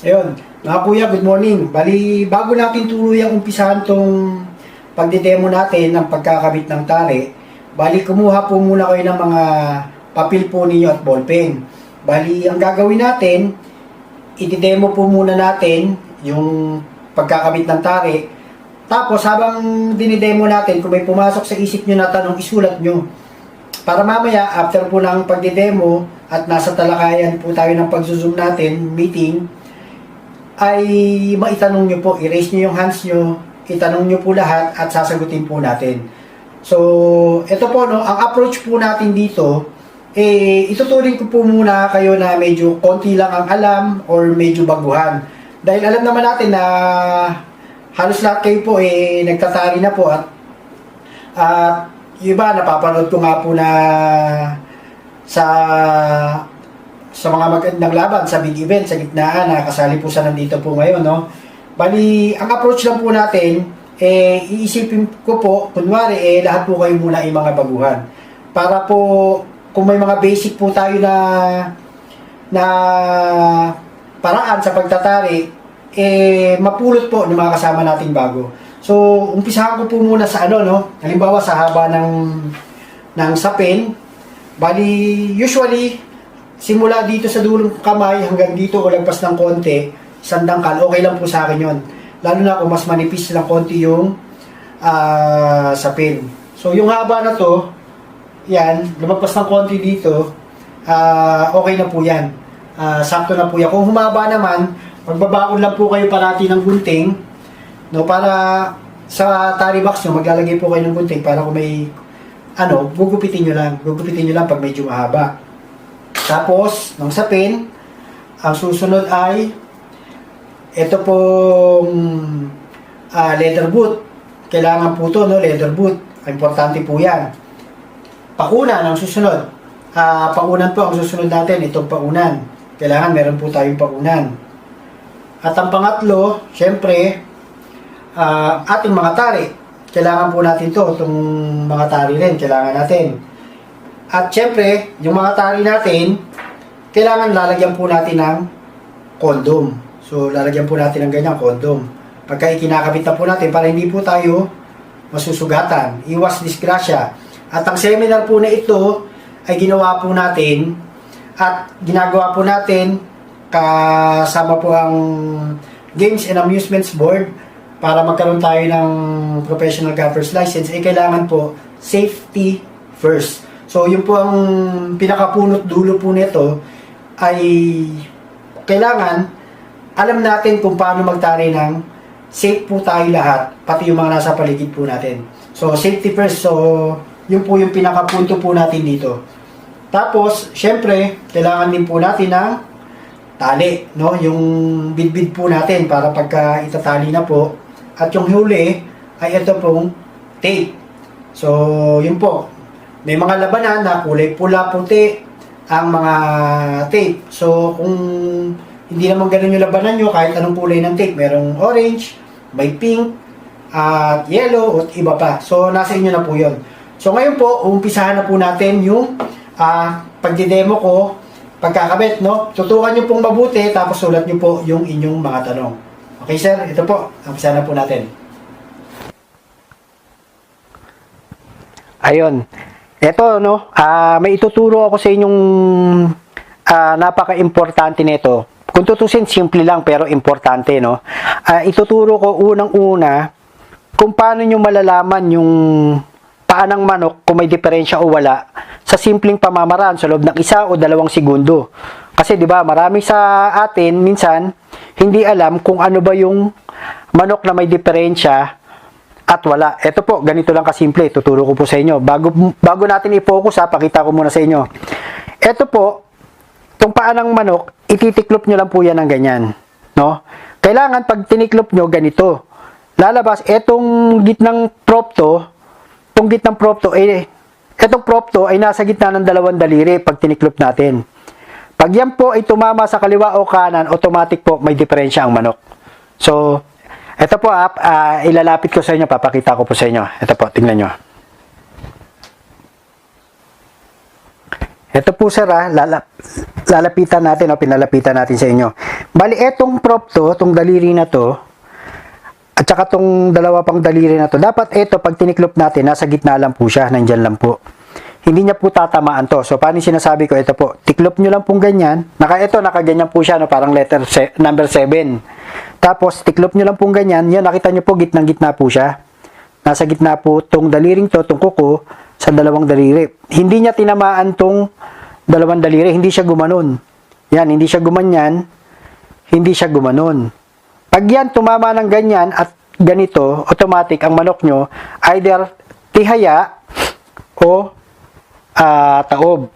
Ayun, mga kuya, good morning. Bali, bago natin tuluyang umpisahan tong pagdidemo natin ng pagkakabit ng tali, bali kumuha po muna kayo ng mga papel po ninyo at ballpen. Bali, ang gagawin natin, itidemo po muna natin yung pagkakabit ng tali. Tapos, habang dinidemo natin, kung may pumasok sa isip nyo na tanong, isulat nyo. Para mamaya, after po ng pagdidemo at nasa talakayan po tayo ng pagsusum natin, meeting, ay maitanong nyo po, i-raise nyo yung hands nyo, itanong nyo po lahat at sasagutin po natin. So, ito po, no, ang approach po natin dito, eh, ituturing ko po muna kayo na medyo konti lang ang alam or medyo baguhan. Dahil alam naman natin na halos lahat kayo po eh, nagtatari na po at at yung iba, napapanood ko nga po na sa sa mga magandang laban, sa big event, sa gitnaan, nakasali po sa nandito po ngayon, no? Bali, ang approach lang po natin, eh, iisipin ko po, kunwari, eh, lahat po kayo muna ay mga baguhan. Para po, kung may mga basic po tayo na na paraan sa pagtatari, eh, mapulot po ng mga kasama nating bago. So, umpisahan ko po muna sa ano, no? Halimbawa, sa haba ng, ng sapin. Bali, usually, simula dito sa dulong kamay hanggang dito o lagpas ng konti, isang dangkal, okay lang po sa akin yon. Lalo na kung mas manipis ng konti yung ah, sapin. So, yung haba na to, yan, lumagpas ng konti dito, ah, okay na po yan. Ah, sakto na po yan. Kung humaba naman, magbabaon lang po kayo parati ng gunting, no, para sa tari box nyo, maglalagay po kayo ng gunting para kung may, ano, gugupitin nyo lang. Gugupitin nyo lang pag medyo mahaba. Tapos, ng sapin, ang susunod ay, ito pong ah, leather boot. Kailangan po to, no, leather boot. Importante po yan. Paunan ang susunod. Ah, paunan po ang susunod natin, itong paunan. Kailangan meron po tayong paunan. At ang pangatlo, syempre, ah, ating mga tari. Kailangan po natin to, itong mga tari rin, kailangan natin. At syempre, yung mga tari natin, kailangan lalagyan po natin ng kondom. So, lalagyan po natin ng ganyang kondom. Pagka ikinakabit na po natin, para hindi po tayo masusugatan. Iwas disgrasya. At ang seminar po na ito ay ginawa po natin at ginagawa po natin kasama po ang Games and Amusements Board para magkaroon tayo ng professional golfer's license eh kailangan po safety first. So yun po ang pinakapunot dulo po nito ay kailangan alam natin kung paano magtari ng safe po tayo lahat, pati yung mga nasa paligid po natin. So, safety first. So, yun po yung pinakapunto po natin dito. Tapos, syempre, kailangan din po natin ng tali, no? Yung bidbid po natin para pagka itatali na po. At yung huli ay ito pong tape. So, yun po. May mga labanan na kulay pula, puti ang mga tape. So, kung hindi naman ganun yung labanan nyo, kahit anong kulay ng tape, merong orange, may pink, at yellow, at iba pa. So, nasa inyo na po yun. So, ngayon po, umpisahan na po natin yung ah pagdidemo ko, pagkakabit, no? Tutukan nyo pong mabuti, tapos sulat nyo po yung inyong mga tanong. Okay, sir? Ito po. Umpisahan na po natin. Ayun. Ito, no? ah may ituturo ako sa inyong ah, napaka-importante nito. Kung tutusin, simple lang pero importante, no? Ah, ituturo ko unang-una kung paano nyo malalaman yung paa ng manok kung may diferensya o wala sa simpleng pamamaraan sa loob ng isa o dalawang segundo. Kasi 'di ba, marami sa atin minsan hindi alam kung ano ba yung manok na may diferensya at wala. Ito po, ganito lang kasimple, tuturo ko po sa inyo. Bago bago natin i-focus ha, pakita ko muna sa inyo. Ito po, itong paa ng manok, ititiklop nyo lang po yan ng ganyan. No? Kailangan pag tiniklop nyo, ganito. Lalabas, etong gitnang propto, itong gitnang propto, eh, etong propto ay nasa gitna ng dalawang daliri pag tiniklop natin. Pag yan po ay tumama sa kaliwa o kanan, automatic po may diferensya ang manok. So, ito po, ah, ah, ilalapit ko sa inyo, papakita ko po sa inyo. Ito po, tingnan nyo. Ito po sir, ah, lalap, lalapitan natin o pinalapitan natin sa inyo. Bali, etong prop to, tong daliri na to, at saka tong dalawa pang daliri na to, dapat ito, pag tiniklop natin, nasa gitna lang po siya, nandyan lang po. Hindi niya po tatamaan to. So, paano sinasabi ko? Ito po, tiklop nyo lang pong ganyan. Naka, ito, nakaganyan po siya, no, parang letter number 7. Tapos, tiklop nyo lang pong ganyan. Yan, nakita nyo po, gitnang-gitna po siya. Nasa gitna po tong daliring to, tong kuko, sa dalawang daliri. Hindi niya tinamaan tong dalawang daliri. Hindi siya gumanon. Yan, hindi siya gumanyan. Hindi siya gumanon. Pag yan tumama ng ganyan at ganito, automatic ang manok nyo, either tihaya o ah, taob.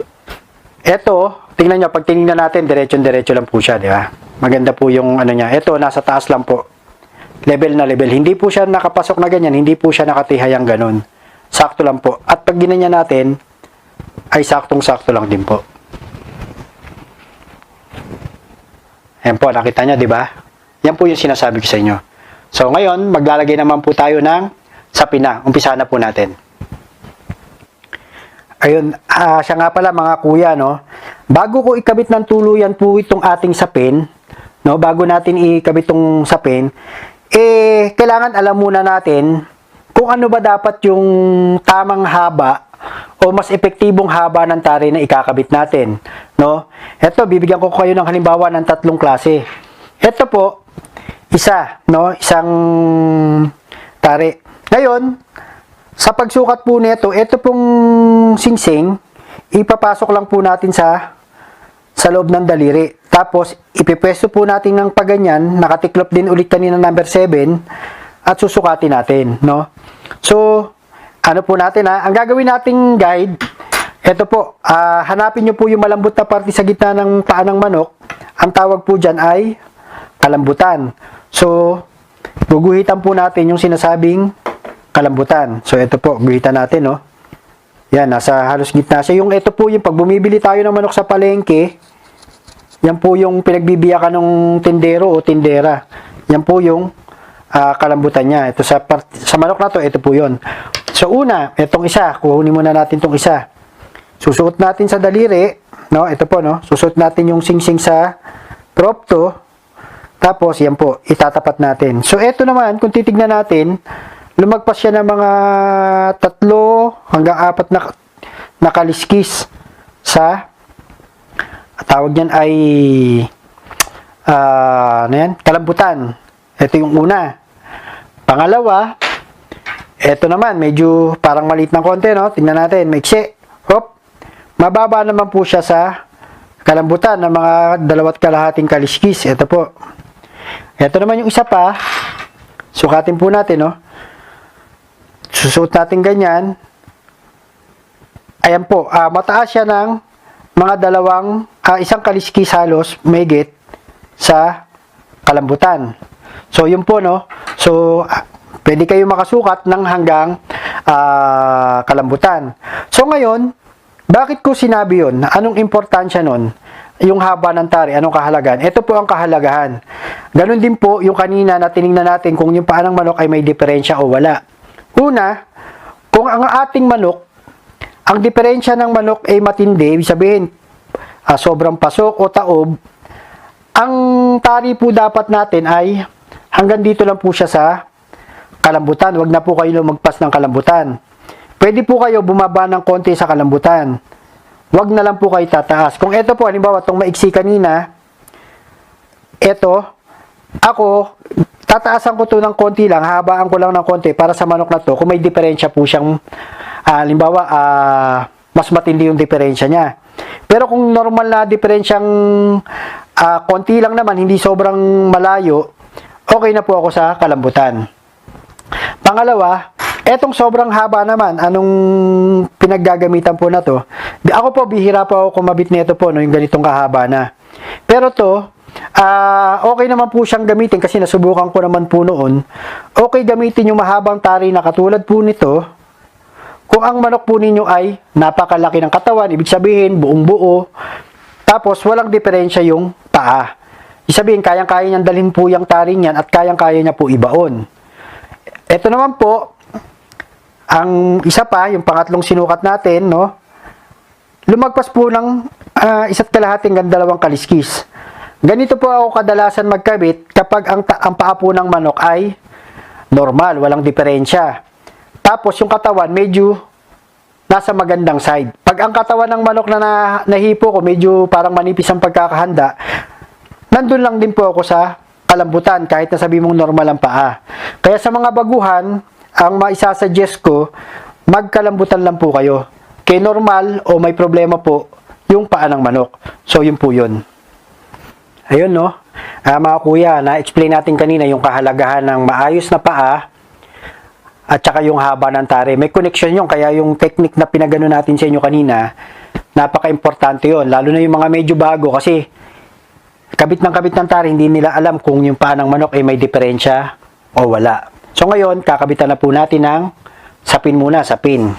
Ito, tingnan nyo, pag tinignan natin, diretso-diretso lang po siya, di ba? Maganda po yung ano niya. Ito, nasa taas lang po. Level na level. Hindi po siya nakapasok na ganyan, hindi po siya nakatihayang ganun. Sakto lang po. At pag ginanyan natin, ay saktong-sakto lang din po. Ayan po, nakita nyo, di ba? Yan po yung sinasabi ko sa inyo. So, ngayon, maglalagay naman po tayo ng sapina. Umpisa na po natin. Ayun, ah, siya nga pala mga kuya, no? Bago ko ikabit ng tuluyan po itong ating sapin, no? Bago natin ikabit itong sapin, eh, kailangan alam muna natin kung ano ba dapat yung tamang haba o mas epektibong haba ng tari na ikakabit natin, no? Ito, bibigyan ko kayo ng halimbawa ng tatlong klase. Ito po, isa, no? Isang tari. Ngayon, sa pagsukat po nito, ito pong singsing, ipapasok lang po natin sa sa loob ng daliri. Tapos, ipipwesto po natin ng paganyan, nakatiklop din ulit kanina number 7, at susukatin natin, no? So, ano po natin ha? Ang gagawin nating guide, ito po, ah, hanapin nyo po yung malambot na parte sa gitna ng paa ng manok. Ang tawag po dyan ay kalambutan. So, guguhitan po natin yung sinasabing kalambutan. So, ito po, guhitan natin, no? Yan, nasa halos gitna siya. Yung ito po yung pag bumibili tayo ng manok sa palengke, yan po yung pinagbibiyakan ng tindero o tindera. Yan po yung ah, kalambutan niya. Ito sa, part, sa manok na to, ito po yon. So, una, itong isa, kukunin muna natin itong isa. Susuot natin sa daliri, no? Ito po, no? Susuot natin yung singsing sa prop to. Tapos, yan po, itatapat natin. So, ito naman, kung titignan natin, lumagpas siya ng mga tatlo hanggang apat na, na kaliskis sa tawag niyan ay ah ano yan? Kalambutan. Ito yung una. Pangalawa, ito naman, medyo parang maliit ng konti, no? Tingnan natin, maiksi. Hop. Mababa naman po siya sa kalambutan ng mga dalawat kalahating kaliskis. Ito po. Ito naman yung isa pa. Sukatin po natin, no? Susuot natin ganyan. Ayan po, ah, mataas siya ng mga dalawang, ah, isang kaliskis halos, megit sa kalambutan. So, yun po, no? So, ah, pwede kayo makasukat ng hanggang ah, kalambutan. So, ngayon, bakit ko sinabi yun? Anong importansya nun? Yung haba ng tari, anong kahalagan? Ito po ang kahalagahan. Ganon din po yung kanina na tinignan natin kung yung paa ng manok ay may diferensya o wala. Una, kung ang ating manok, ang diferensya ng manok ay matindi, ibig sabihin, ah, sobrang pasok o taob, ang tari po dapat natin ay hanggang dito lang po siya sa kalambutan. Huwag na po kayo lumagpas ng kalambutan. Pwede po kayo bumaba ng konti sa kalambutan. Huwag na lang po kayo tataas. Kung ito po, halimbawa, itong maiksi kanina, ito, ako, tataasan ko to ng konti lang, habaan ko lang ng konti para sa manok na to, kung may diferensya po siyang, ah, halimbawa, ah, mas matindi yung diferensya niya. Pero kung normal na diferensyang ah, konti lang naman, hindi sobrang malayo, okay na po ako sa kalambutan. Pangalawa, etong sobrang haba naman, anong pinaggagamitan po na to? Ako po, bihira po ako kumabit nito po, no, yung ganitong kahaba na. Pero to, ah okay naman po siyang gamitin kasi nasubukan ko naman po noon. Okay gamitin yung mahabang tari na katulad po nito. Kung ang manok po ninyo ay napakalaki ng katawan, ibig sabihin buong buo, tapos walang diferensya yung paa. Ibig sabihin, kayang-kaya niyang dalhin po yung taring yan at kayang-kaya niya po ibaon. Ito naman po, ang isa pa, yung pangatlong sinukat natin, no? Lumagpas po ng ah, isa't kalahati hanggang dalawang kaliskis. Ganito po ako kadalasan magkabit kapag ang, ang paa po ng manok ay normal, walang diferensya. Tapos yung katawan medyo nasa magandang side. Pag ang katawan ng manok na, na nahipo ko, medyo parang manipis ang pagkakahanda, nandun lang din po ako sa kalambutan kahit na sabi mong normal ang paa. Kaya sa mga baguhan, ang maisasuggest ko, magkalambutan lang po kayo. Kay normal o may problema po, yung paa ng manok. So yun po yun. Ayun no. Ah, mga kuya, na-explain natin kanina yung kahalagahan ng maayos na paa at saka yung haba ng tare. May connection yun, kaya yung technique na pinagano natin sa inyo kanina, napaka-importante yun. Lalo na yung mga medyo bago kasi kabit ng kabit ng tare, hindi nila alam kung yung paa ng manok ay may diferensya o wala. So ngayon, kakabitan na po natin ng sapin muna, sapin.